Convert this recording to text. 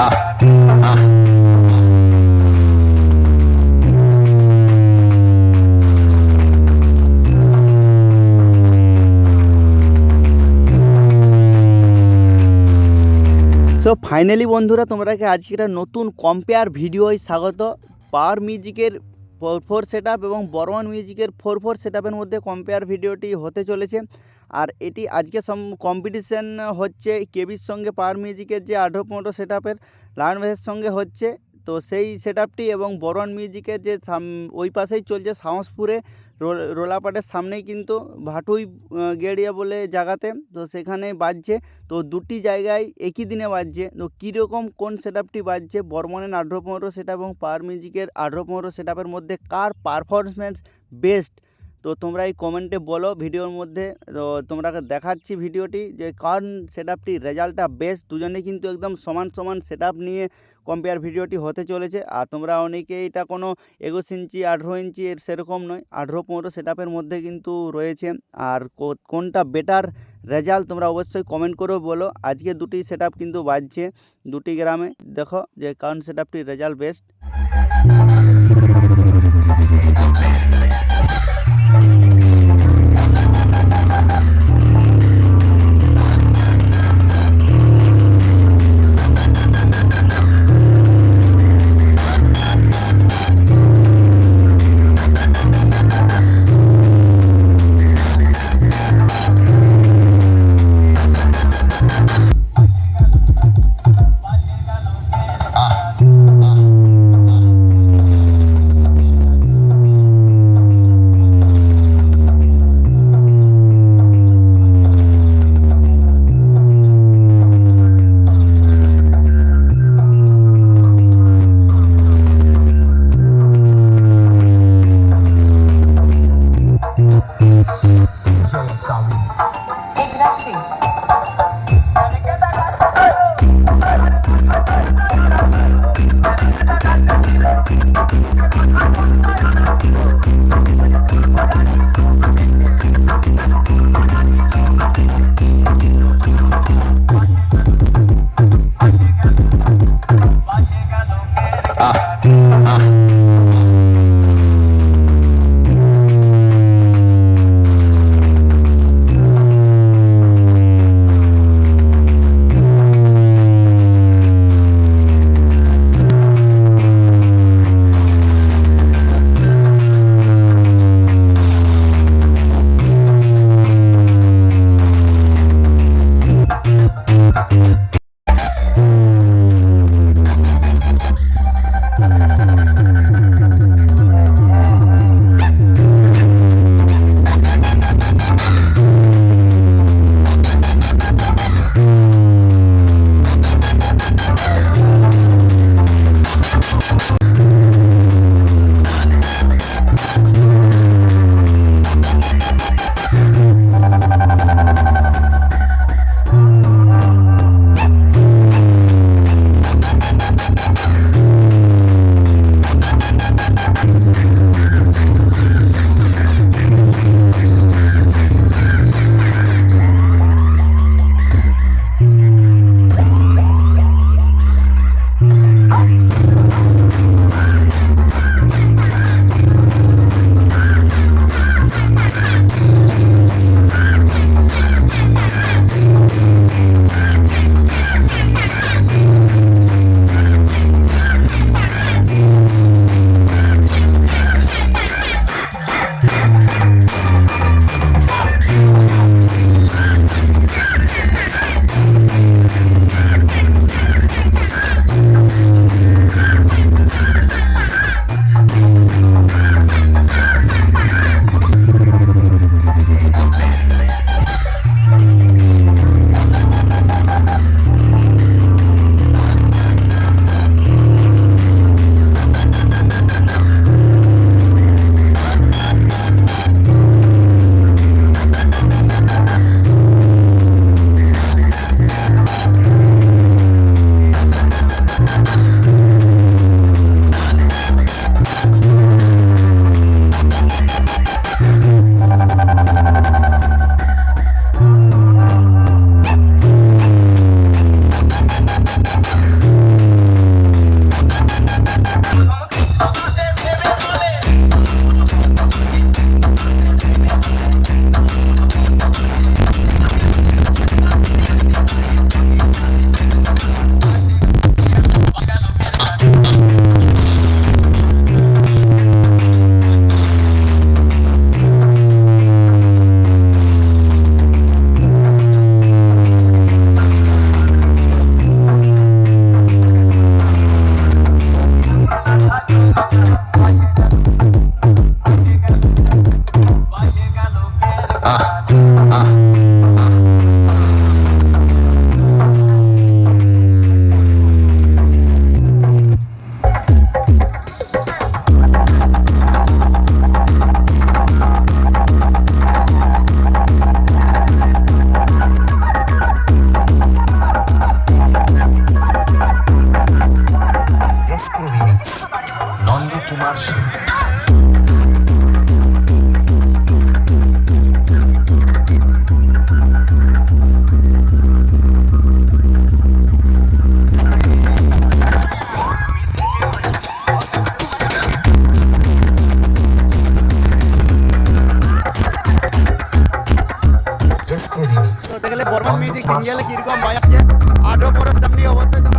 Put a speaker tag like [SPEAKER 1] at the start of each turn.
[SPEAKER 1] So finally বন্ধুরা তোমরাকে আজকে একটা নতুন কম্পেয়ার ভিডিওয় স্বাগত। পাওয়ার মিউজিকের ফোর ফোর সেট এবং বর্মন মিউজিকের ফোর ফোর সেট মধ্যে কম্পেয়ার ভিডিওটি হতে চলেছে। আর এটি আজকে সম কম্পিটিশান হচ্ছে কেবির সঙ্গে পাওয়ার মিউজিকের যে আঠেরো পনেরো সেট আপের লায়ন সঙ্গে হচ্ছে। তো সেই সেট আপটি এবং বরওয়ান মিউজিকের যে ওই পাশেই চলছে সাহসপুরে, রোল- রোলাপাটের সামনেই কিন্তু ভাটুই গেড়িয়া বলে জায়গাতে। তো সেখানে বাজছে। তো দুটি জায়গায় একই দিনে বাজছে। তো কীরকম কোন সেট আপটি বাজছে? বর্মনের আঠেরো পনেরো সেট এবং পাওয়ার মিউজিকের আঠেরো পনেরো সেট মধ্যে কার পারফরমেন্স বেস্ট তো তোমরা এই কমেন্টে বলো ভিডিওর মধ্যে। তো তোমরা দেখাচ্ছি ভিডিওটি যে কার সেট আপটি রেজাল্টটা বেস্ট দুজনে কিন্তু একদম সমান সমান সেট নিয়ে কম্পেয়ার ভিডিওটি হতে চলেছে। আর তোমরা অনেকে এটা কোনো একুশ ইঞ্চি, আঠেরো ইঞ্চি এর সেরকম নয়, আঠেরো পনেরো সেট মধ্যে কিন্তু রয়েছে। আর কোনটা বেটার রেজাল্ট তোমরা অবশ্যই কমেন্ট করেও বলো। আজকে দুটি সেট কিন্তু বাজছে দুটি গ্রামে। দেখো যে কারণ সেট আপটির রেজাল্ট বেস্ট Uh. সিঙ্গেলে কীরকম বাজাচ্ছে আরও পরে সেটা নিয়ে অবশ্যই